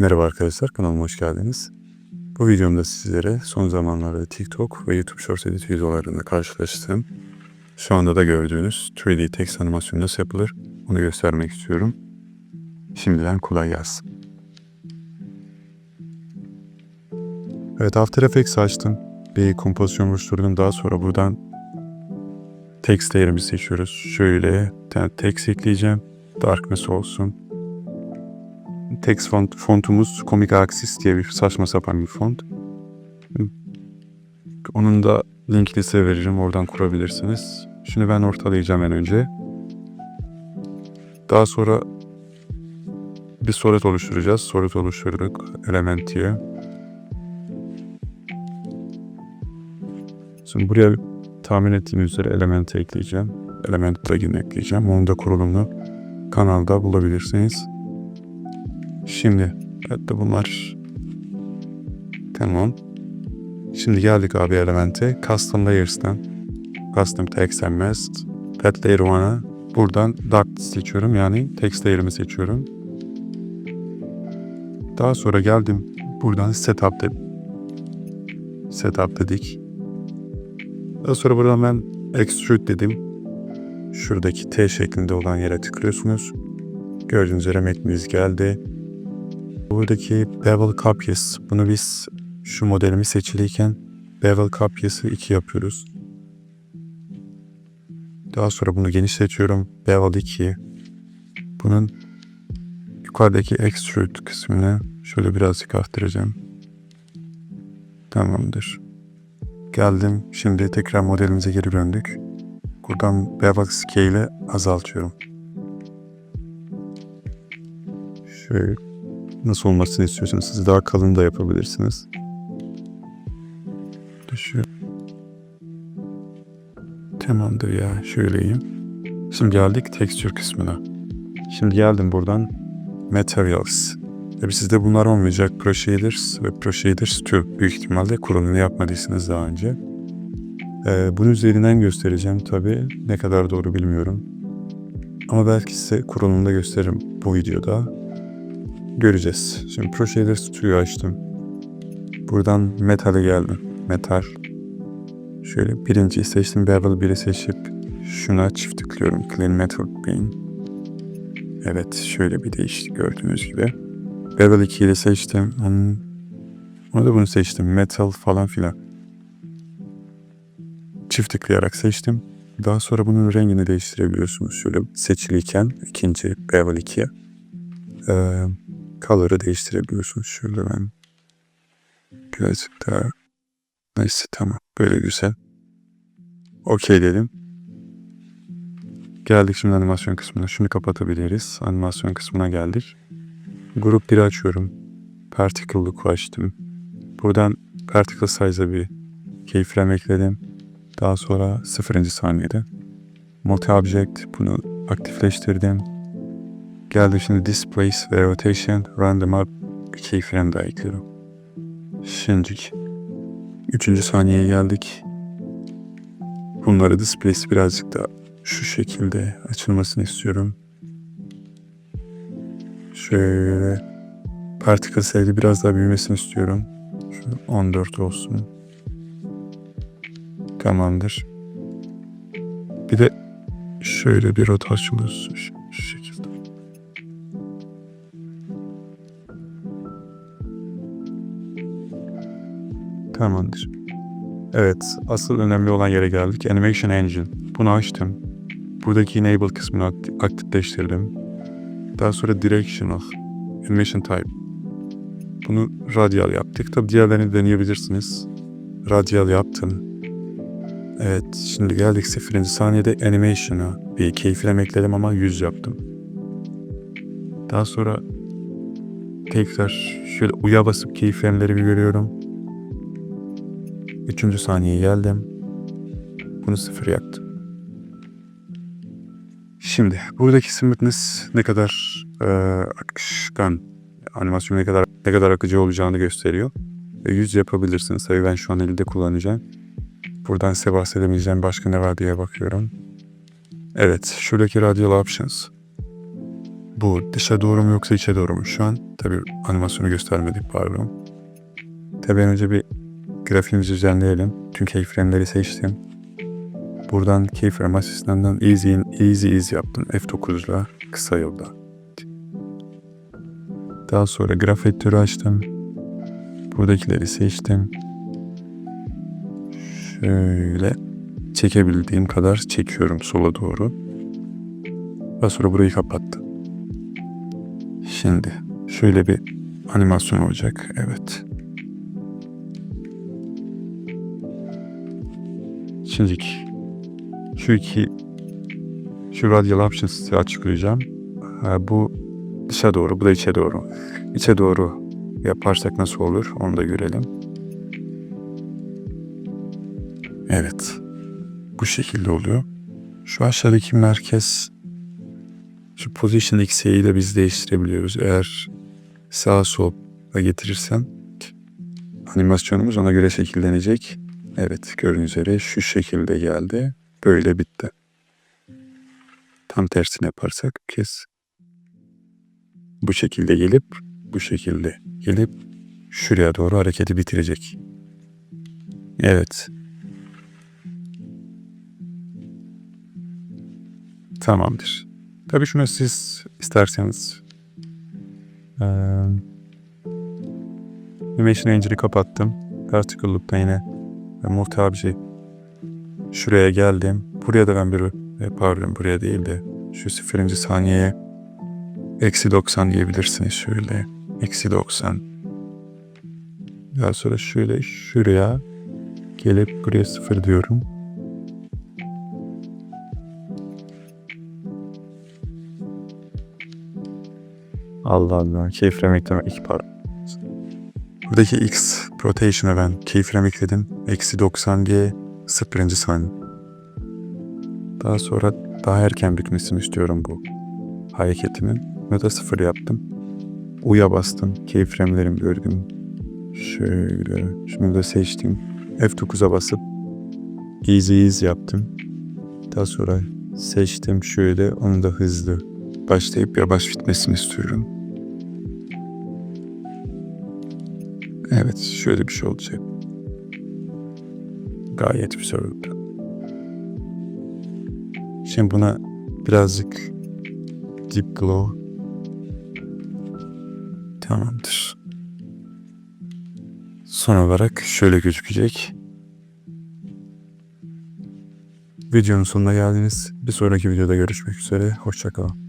Merhaba arkadaşlar, kanalıma hoş geldiniz. Bu videomda sizlere son zamanlarda TikTok ve YouTube Shorts edit videolarında karşılaştığım, şu anda da gördüğünüz 3D text animasyonu nasıl yapılır onu göstermek istiyorum. Şimdiden kolay gelsin. Evet After Effects açtım. Bir kompozisyon oluşturdum. Daha sonra buradan text değerimi seçiyoruz. Şöyle text ekleyeceğim. Darkness olsun. Text font, fontumuz Comic Axis diye bir saçma sapan bir font. Onun da linkini size veririm. Oradan kurabilirsiniz. Şimdi ben ortalayacağım en önce. Daha sonra bir solid oluşturacağız. Solid oluşturduk. Element. Şimdi buraya tahmin ettiğiniz üzere element ekleyeceğim. Element plugin ekleyeceğim. Onun da kurulumunu kanalda bulabilirsiniz. Şimdi evet de bunlar tamam. Şimdi geldik abi elemente. Custom Layers'tan Custom Text and Mask Pet Layer 1'a buradan Dark seçiyorum. Yani text layer'ımı seçiyorum. Daha sonra geldim. Buradan Setup dedim. Setup dedik. Daha sonra buradan ben Extrude dedim. Şuradaki T şeklinde olan yere tıklıyorsunuz. Gördüğünüz üzere metnimiz geldi. Buradaki bevel kopyası. Bunu biz şu modelimi seçiliyken bevel kopyası 2 yapıyoruz. Daha sonra bunu genişletiyorum. Bevel 2. Bunun yukarıdaki extrude kısmını şöyle birazcık arttıracağım. Tamamdır. Geldim. Şimdi tekrar modelimize geri döndük. Buradan bevel scale'i azaltıyorum. Şöyle nasıl olmasını istiyorsanız siz daha kalın da yapabilirsiniz. Düşüyor. Tamamdır ya şöyleyim. Şimdi geldik texture kısmına. Şimdi geldim buradan materials. Tabi sizde bunlar olmayacak. Pro Shaders ve Pro Shaders 2 büyük ihtimalle kurulumunu yapmadıysanız daha önce. Ee, bunun üzerinden göstereceğim tabi. Ne kadar doğru bilmiyorum. Ama belki size kurulumunda gösteririm bu videoda. Göreceğiz. Şimdi Pro Shaders 2'yu açtım. Buradan Metal'e geldim. Metal. Şöyle birinciyi seçtim. Bevel 1'i seçip şuna çift tıklıyorum. Clean Metal Plane. Evet şöyle bir değişti gördüğünüz gibi. Bevel 2'yi de seçtim. Onun, onu da bunu seçtim. Metal falan filan. Çift tıklayarak seçtim. Daha sonra bunun rengini değiştirebiliyorsunuz. Şöyle seçiliyken ikinci Bevel 2'ye. Ee, color'ı değiştirebiliyorsunuz. Şöyle ben birazcık daha neyse tamam böyle güzel. Okey dedim. Geldik şimdi animasyon kısmına. Şunu kapatabiliriz. Animasyon kısmına geldik. Grup 1'i açıyorum. Particle Look'u açtım. Buradan Particle Size'a bir keyframe ekledim. Daha sonra 0. saniyede. Multi Object bunu aktifleştirdim. Geldi şimdi Displace ve Rotation Random'a bir keyframe daha ekliyorum. Şimdi 3. saniyeye geldik. Bunları Displace birazcık da şu şekilde açılmasını istiyorum. Şöyle particle sayılı biraz daha büyümesini istiyorum. Şu 14 olsun. Tamamdır. Bir de şöyle bir rotasyon olsun. Tamamdır. Evet, asıl önemli olan yere geldik. Animation Engine. Bunu açtım. Buradaki Enable kısmını aktif- aktifleştirdim. Daha sonra Directional, Animation Type. Bunu radial yaptık. Tabi diğerlerini deneyebilirsiniz. Radial yaptım. Evet, şimdi geldik 0. saniyede Animation'a bir keyframe ekledim ama 100 yaptım. Daha sonra tekrar şöyle uya basıp keyframe'leri bir görüyorum. Üçüncü saniyeye geldim. Bunu sıfır yaptım. Şimdi buradaki smoothness ne kadar e, akışkan, animasyon ne kadar ne kadar akıcı olacağını gösteriyor. E, yüz yapabilirsiniz. Tabii ben şu an elde kullanacağım. Buradan size bahsedemeyeceğim başka ne var diye bakıyorum. Evet, şuradaki radial options. Bu dışa doğru mu yoksa içe doğru mu? Şu an tabii animasyonu göstermedik pardon. Tabii önce bir grafiğimizi düzenleyelim. Tüm keyframe'leri seçtim. Buradan keyframe asistanından easy easy easy yaptım. F9'la kısa yolda. Daha sonra graf editörü açtım. Buradakileri seçtim. Şöyle çekebildiğim kadar çekiyorum sola doğru. Daha sonra burayı kapattım. Şimdi şöyle bir animasyon olacak. Evet. Şimdi şu iki şu radial options'ı açıklayacağım. Bu dışa doğru, bu da içe doğru. İçe doğru yaparsak nasıl olur onu da görelim. Evet. Bu şekilde oluyor. Şu aşağıdaki merkez şu position x'yi de biz değiştirebiliyoruz. Eğer sağ sola getirirsem animasyonumuz ona göre şekillenecek. Evet gördüğünüz üzere şu şekilde geldi. Böyle bitti. Tam tersini yaparsak kes. Bu şekilde gelip bu şekilde gelip şuraya doğru hareketi bitirecek. Evet. Tamamdır. Tabii şunu siz isterseniz eee Animation Engine'i kapattım. Particle Loop'ta yine ve muhtabici şuraya geldim. Buraya da ben bir e, pardon buraya değil de şu sıfırıncı saniyeye eksi 90 diyebilirsiniz şöyle. Eksi 90. Daha sonra şöyle şuraya gelip buraya sıfır diyorum. Allah Allah. Keyframe ekleme iki. Buradaki X rotation'a ben keyframe ekledim. Eksi 90 diye sıfırıncı saniye. Daha sonra daha erken bitmesini istiyorum bu hareketimin. Bunu da sıfır yaptım. U'ya bastım. Keyframe'lerimi gördüm. Şöyle. Şunu da seçtim. F9'a basıp easy easy yaptım. Daha sonra seçtim şöyle. Onu da hızlı başlayıp yavaş bitmesini istiyorum. Evet, şöyle bir şey olacak. Gayet güzel oldu. Şimdi buna birazcık deep glow tamamdır. Son olarak şöyle gözükecek. Videonun sonuna geldiniz. Bir sonraki videoda görüşmek üzere. Hoşçakalın.